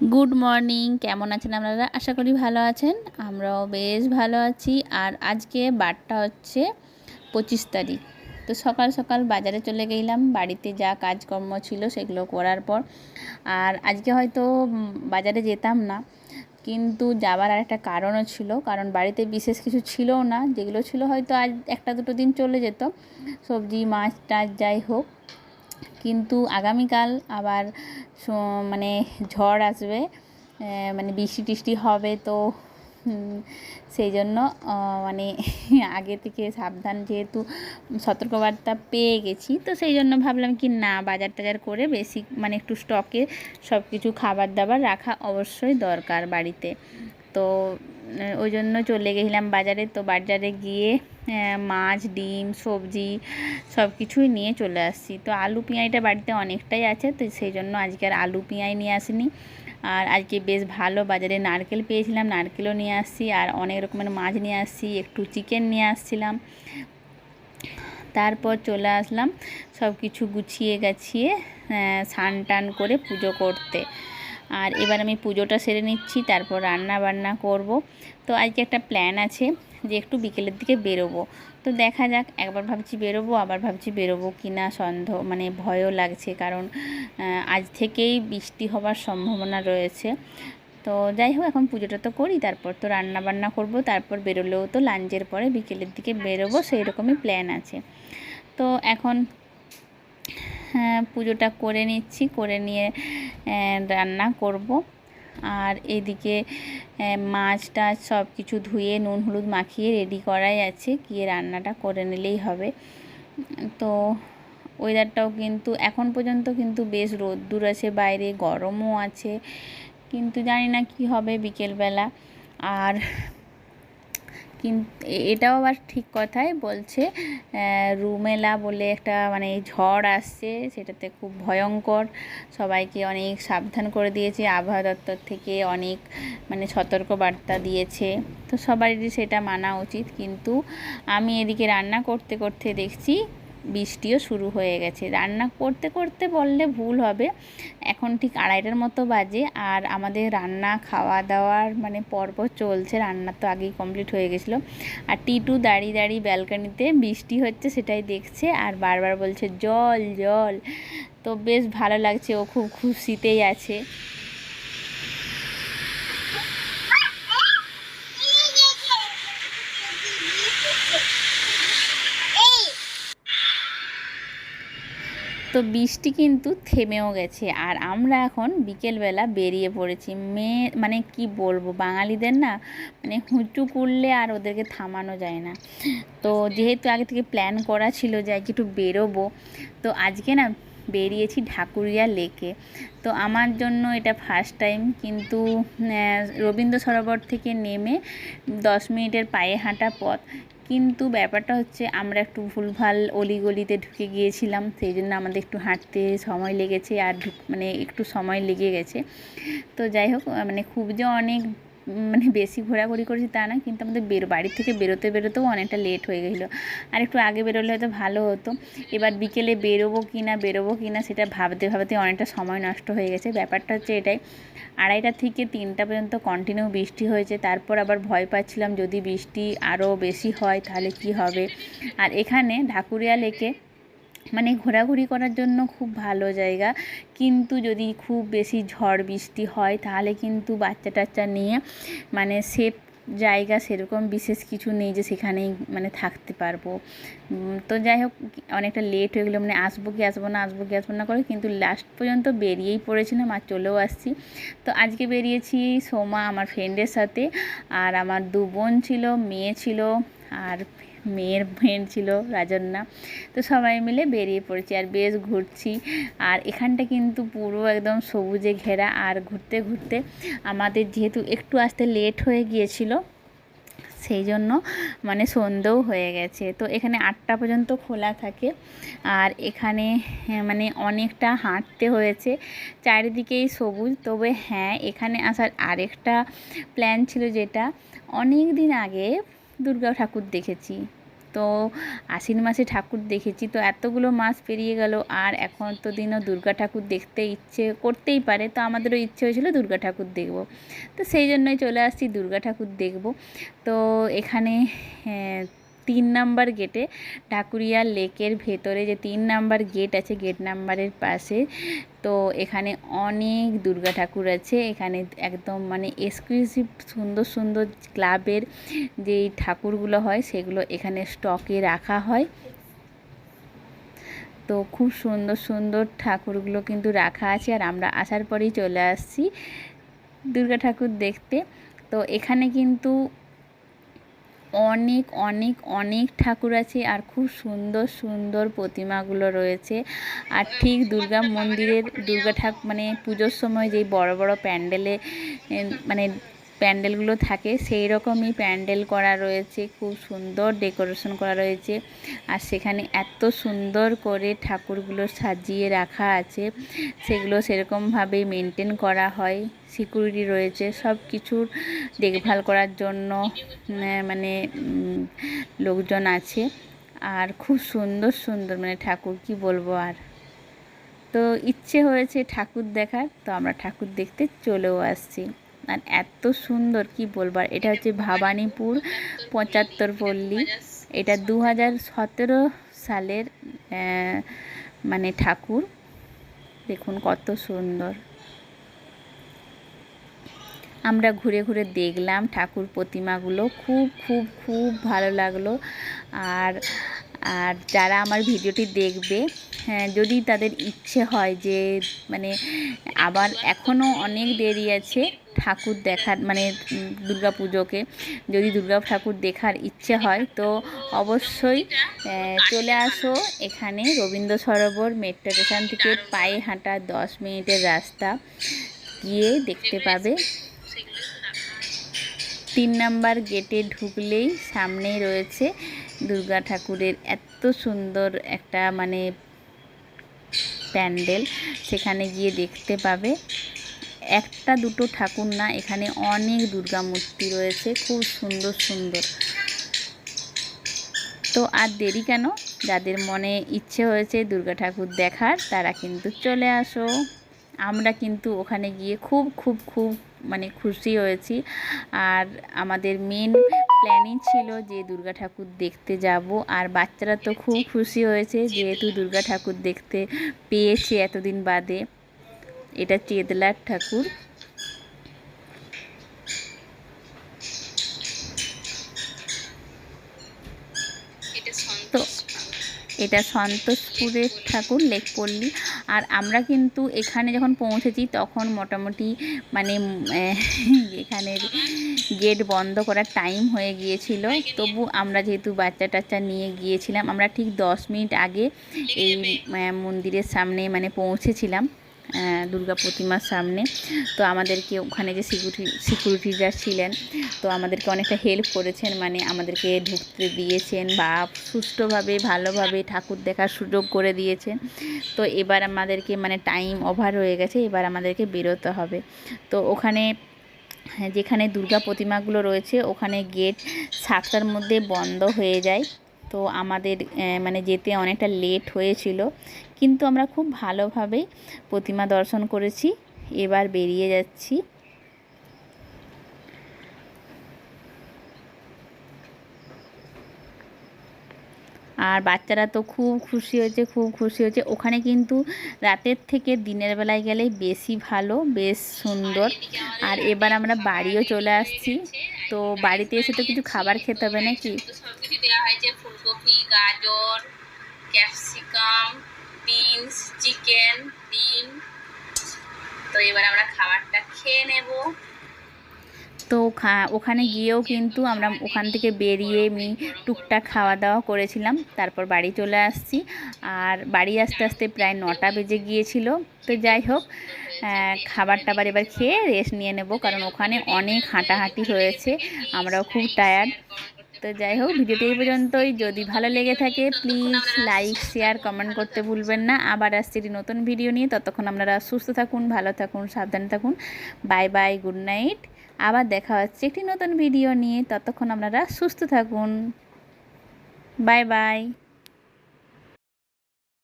Good morning কেমন আছেন আপনারা? আশা করি ভালো আছেন। আমরাও বেশ ভালো আছি। আর আজকে বারটা হচ্ছে পঁচিশ তারিখ। তো সকাল সকাল বাজারে চলে গেলাম। বাড়িতে যা কাজকর্ম ছিল সেগুলো করার পর। আর আজকে হয়তো বাজারে যেতাম না। কিন্তু যাবার আর একটা কারণও ছিল। কারণ বাড়িতে বিশেষ কিছু ছিলও না। যেগুলো ছিল হয়তো আজ একটা দুটো দিন চলে যেত। সবজি, মাছ, টাছ, যাই হোক। কিন্তু আগামীকাল আবার মানে ঝড় আসবে মানে বৃষ্টি টিষ্টি হবে তো সেই জন্য মানে আগে থেকে সাবধান যেহেতু সতর্কবার্তা পেয়ে গেছি, তো সেই জন্য ভাবলাম কি না, বাজার টাজার করে বেশি মানে একটু স্টকে সব কিছু খাবার দাবার রাখা অবশ্যই দরকার বাড়িতে। তো ওই জন্য চলে গেছিলাম বাজারে। তো বাজারে গিয়ে মাছ, ডিম, সবজি সব কিছুই নিয়ে চলে আসছি। তো আলু পেঁয়াজটা বাড়িতে অনেকটাই আছে, তো সেই জন্য আজকে আর আলু পেঁয়াজ নিয়ে আসিনি। আর আজকে বেশ ভালো বাজারে নারকেল পেয়েছিলাম, নারকেলও নিয়ে আসছি। আর অনেক রকমের মাছ নিয়ে আসছি, একটু চিকেন নিয়ে আসছিলাম। তারপর চলে আসলাম সব কিছু গুছিয়ে গাছিয়ে স্নান টান করে পুজো করতে। আর এবার আমি পুজোটা সেরে নিচ্ছি, তারপর রান্না বান্না করব। তো আজকে একটা প্ল্যান আছে যে একটু বিকেলের দিকে বেরোবো। তো দেখা যাক, একবার ভাবছি বেরোবো, আবার ভাবছি বেরোবো কি না সন্দেহ মানে ভয়ও লাগছে কারণ আজ থেকেই বৃষ্টি হবার সম্ভাবনা রয়েছে। তো যাই হোক, এখন পুজোটা তো করি, তারপর তো রান্না বান্না করব, তারপর বেরোলেও তো লাঞ্চের পরে বিকেলের দিকে বেরোবো সেই রকমই প্ল্যান আছে। তো এখন পুজোটা করে নিচ্ছি, করে নিয়ে রান্না করব। আর এদিকে মাছ টাছ সব কিছু ধুয়ে, নুন, হলুদ মাখিয়ে রেডি করাই আছে। গিয়ে রান্নাটা করে নিলেই হবে। তো ওয়েদারটাও কিন্তু এখন পর্যন্ত কিন্তু বেশ রোদ্দুর আছে, বাইরে গরমও আছে। কিন্তু জানি না কি হবে বিকেলবেলা। আর কিন্তু এটাও আবার ঠিক কথাই বলছে। রুমেলা বলে একটা মানে ঝড় আসছে, সেটাতে খুব ভয়ঙ্কর। সবাইকে অনেক সাবধান করে দিয়েছে, আবহাওয়া দপ্তর থেকে অনেক মানে সতর্ক বার্তা দিয়েছে। তো সবারই সেটা মানা উচিত। কিন্তু আমি এদিকে রান্না করতে করতে দেখছি বৃষ্টিও শুরু হয়ে গেছে। রান্না করতে করতে বললে ভুল হবে। এখন ঠিক আড়াইটার মতো বাজে আর আমাদের রান্না খাওয়া দাওয়ার মানে পর্ব চলছে। রান্না তো আগেই কমপ্লিট হয়ে গেছিল। আর টিটু দাঁড়িয়ে দাঁড়িয়ে ব্যালকানিতে বৃষ্টি হচ্ছে সেটাই দেখছে আর বারবার বলছে, জল জল। তো বেশ ভালো লাগছে। ও খুব খুশিতেই আছে। তো বৃষ্টি কিন্তু থেমেও গেছে। আর আমরা এখন বিকেলবেলা বেরিয়ে পড়েছি। মেয়ে মানে কি বলব, বাঙালিদের না মানে হুঁচু করলে আর ওদেরকে থামানো যায় না। তো যেহেতু আগে থেকে প্ল্যান করা ছিল যে আজকে একটু বেরোবো, তো আজকে না বেরিয়েছি ঢাকুরিয়া লেকে। তো আমার জন্য এটা ফার্স্ট টাইম কিন্তু রবীন্দ্র সরোবর থেকে নেমে দশ মিনিটের পায়ে হাঁটা পথ। কিন্তু ব্যাপারটা হচ্ছে আমরা একটু ভুলভাল অলিগলিতে ঢুকে গিয়েছিলাম, সেই জন্য আমাদের একটু হাঁটতে সময় লেগেছে আর মানে একটু সময় লেগে গেছে। তো যাই হোক মানে খুব যে অনেক মানে বেশি ঘোরাঘুরি করেছি তা না, কিন্তু আমাদের বেরো বাড়ির থেকে বেরোতে বেরোতেও অনেকটা লেট হয়ে গেছিল। আর একটু আগে বেরোলে হয়তো ভালো হতো। এবার বিকেলে বেরোবো কি না বেরোবো কি না সেটা ভাবতে ভাবতে অনেকটা সময় নষ্ট হয়ে গেছে। ব্যাপারটা হচ্ছে এটাই, আড়াইটা থেকে তিনটা পর্যন্ত কন্টিনিউ বৃষ্টি হয়েছে। তারপর আবার ভয় পাচ্ছিলাম যদি বৃষ্টি আরও বেশি হয় তাহলে কি হবে? আর এখানে ঢাকুরিয়া লেকে মানে ঘোরাঘুরি করার জন্য খুব ভালো জায়গা। কিন্তু যদি খুব বেশি ঝড় বৃষ্টি হয়, তাহলে কিন্তু বাচ্চা টাচ্চা নিয়ে মানে সেফ জায়গা সেরকম বিশেষ কিছু নেই যে সেখানেই মানে থাকতে পারব। তো যাই হোক, অনেকটা লেট হয়ে গেলো মানে আসব কি আসব না, আসব কি আসব না করে কিন্তু লাস্ট পর্যন্ত বেরিয়েই পড়েছিলাম আর চলেও আসছি। তো আজকে বেরিয়েছি সোমা, আমার ফ্রেন্ডের সাথে, আর আমার দু বোন ছিল, মেয়ে ছিল আর মেয়ের ফ্রেন্ড ছিল রাজন্যা তো সবাই মিলে বেরিয়ে পড়েছি আর বেশ ঘুরছি। আর এখানটা কিন্তু পুরো একদম সবুজে ঘেরা আর ঘুরতে ঘুরতে আমাদের যেহেতু একটু আসতে লেট হয়ে গিয়েছিল সেই জন্য মানে সন্ধেও হয়ে গেছে। তো এখানে আটটা পর্যন্ত খোলা থাকে আর এখানে হ্যাঁ, মানে অনেকটা হাঁটতে হয়েছে। চারিদিকেই সবুজ। তবে হ্যাঁ এখানে আসার আরেকটা প্ল্যান ছিল যেটা অনেক দিন আগে দুর্গা ঠাকুর দেখেছি। তো আশ্বিন মাসে ঠাকুর দেখেছি তো এতগুলো মাস পেরিয়ে গেল আর এখন তো দিনও দুর্গা ঠাকুর দেখতে ইচ্ছে করতেই পারে তো আমাদেরও ইচ্ছে হয়েছিল দুর্গা ঠাকুর দেখব। তো সেই জন্যই চলে আসছি দুর্গা ঠাকুর দেখব। তো এখানে হ্যাঁ, তিন নাম্বার গেটে ঢাকুরিয়া লেকের ভেতরে যে তিন নাম্বার গেট আছে, গেট নাম্বারের পাশে, তো এখানে অনেক দুর্গা ঠাকুর আছে। এখানে একদম মানে এক্সক্লুসিভ সুন্দর সুন্দর ক্লাবের যেই ঠাকুরগুলো হয়, সেগুলো এখানে স্টকে রাখা হয়। তো খুব সুন্দর সুন্দর ঠাকুরগুলো কিন্তু রাখা আছে আর আমরা আসার পরেই চলে আসছি দুর্গা ঠাকুর দেখতে। তো এখানে কিন্তু অনেক অনেক অনেক ঠাকুর আছে আর খুব সুন্দর সুন্দর প্রতিমাগুলো রয়েছে। আর ঠিক দুর্গা মন্দিরের দুর্গা ঠাক মানে পুজোর সময় যেই বড় বড় প্যান্ডেলে মানে প্যান্ডেলগুলো থাকে সেই রকমই প্যান্ডেল করা রয়েছে, খুব সুন্দর ডেকোরেশন করা রয়েছে। আর সেখানে এত সুন্দর করে ঠাকুরগুলো সাজিয়ে রাখা আছে, সেগুলো সেরকমভাবে মেনটেন করা হয় সিকিউরিটি রয়েছে সব কিছুর দেখভাল করার জন্য মানে লোকজন আছে। আর খুব সুন্দর সুন্দর মানে ঠাকুর, কি বলব আর। তো ইচ্ছে হয়েছে ঠাকুর দেখার, তো আমরা ঠাকুর দেখতে চলেও আসছি। আর এত সুন্দর, কি বলবার এটা হচ্ছে ভবানীপুর পঁচাত্তর পল্লী। এটা দু হাজার সতেরো সালের মানে ঠাকুর। দেখুন কত সুন্দর। আমরা ঘুরে ঘুরে দেখলাম ঠাকুর প্রতিমাগুলো। খুব খুব খুব ভালো লাগল। আর আর যারা আমার ভিডিওটি দেখবে হ্যাঁ যদি তাদের ইচ্ছে হয় যে মানে আবার এখনও অনেক দেরি আছে ঠাকুর দেখার মানে দুর্গা পুজোকে যদি দুর্গা ঠাকুর দেখার ইচ্ছে হয়, তো অবশ্যই চলে আসো এখানে রবীন্দ্র সরোবর মেট্রো স্টেশন থেকে পায়ে হাঁটা দশ মিনিটের রাস্তা। গিয়ে দেখতে পাবে তিন নাম্বার গেটে ঢুকলেই সামনেই রয়েছে দুর্গা ঠাকুরের এত সুন্দর একটা মানে প্যান্ডেল। সেখানে গিয়ে দেখতে পাবে একটা দুটো ঠাকুর না, এখানে অনেক দুর্গা মূর্তি রয়েছে, খুব সুন্দর সুন্দর। তো আর দেরি কেন? যাদের মনে ইচ্ছে হয়েছে দুর্গা ঠাকুর দেখার, তারা কিন্তু চলে আসো। আমরা কিন্তু ওখানে গিয়ে খুব খুব খুব মানে খুশি হয়েছি। আর আমাদের মেন প্ল্যানিং ছিল যে দুর্গা ঠাকুর দেখতে যাব, আর বাচ্চারা তো খুব খুশি হয়েছে যেহেতু দুর্গা ঠাকুর দেখতে পেয়েছে এতদিন বাদে। এটা চেতলার ঠাকুর। তো এটা সন্তোষপুরের ঠাকুর লেকপল্লী। আর আমরা কিন্তু এখানে যখন পৌঁছেছি তখন মোটামুটি মানে এখানের গেট বন্ধ করার টাইম হয়ে গিয়েছিল। তবু আমরা যেহেতু বাচ্চা টাচ্চা নিয়ে গিয়েছিলাম আমরা ঠিক দশ মিনিট আগে এই মন্দিরের সামনে মানে পৌঁছেছিলাম। দুর্গা প্রতিমার সামনে। তো আমাদেরকে ওখানে যে সিকিউরিটি সিকিউরিটিরা ছিলেন, তো আমাদেরকে অনেকটা হেল্প করেছেন মানে আমাদেরকে ঢুকতে দিয়েছেন বা সুষ্ঠুভাবে, ভালোভাবে ঠাকুর দেখার সুযোগ করে দিয়েছেন। তো এবার আমাদেরকে মানে টাইম ওভার হয়ে গেছে, এবার আমাদেরকে বেরোতে হবে। তো ওখানে যেখানে দুর্গা প্রতিমাগুলো রয়েছে, ওখানে গেট সাতটার মধ্যে বন্ধ হয়ে যায়। তো আমাদের মানে যেতে অনেকটা লেট হয়েছিল। কিন্তু আমরা খুব ভালোভাবেই প্রতিমা দর্শন করেছি। এবার বেরিয়ে যাচ্ছি। আর বাচ্চারা তো খুব খুশি হয়েছে, খুব খুশি হয়েছে। ওখানে কিন্তু রাতের থেকে দিনের বেলায় গেলেই বেশি ভালো, বেশ সুন্দর। আর এবার আমরা বাড়িও চলে আসছি। তো বাড়িতে এসে তো কিছু খাবার খেতে হবে নাকি? দেওয়া হয়েছে, ফুলকপি, গাজর, ক্যাপসিকাম বিনস চিকেন ডিম তো এবার আমরা খাবারটা খেয়ে নেব। তো ওখানে গিয়েও কিন্তু আমরা ওখান থেকে বেরিয়ে এমনি টুকটাক খাওয়া দাওয়া করেছিলাম। তারপর বাড়ি চলে আসছি। আর বাড়ি আসতে আসতে প্রায় নটা বেজে গিয়েছিল। তো যাই হোক খাবার টাবার এবার খেয়ে রেস্ট নিয়ে নেব। কারণ ওখানে অনেক হাঁটাহাঁটি হয়েছে। আমরাও খুব টায়ার্ড তো যাই হোক, ভিডিওটি এই পর্যন্তই। যদি ভালো লেগে থাকে প্লিজ লাইক শেয়ার কমেন্ট করতে ভুলবেন না। আবার আসছি নতুন ভিডিও নিয়ে। ততক্ষণ আপনারা সুস্থ থাকুন, ভালো থাকুন, সাবধানে থাকুন। বাই বাই গুড নাইট আবার দেখা হচ্ছে একটি নতুন ভিডিও নিয়ে। ততক্ষণ আপনারা সুস্থ থাকুন। Bye bye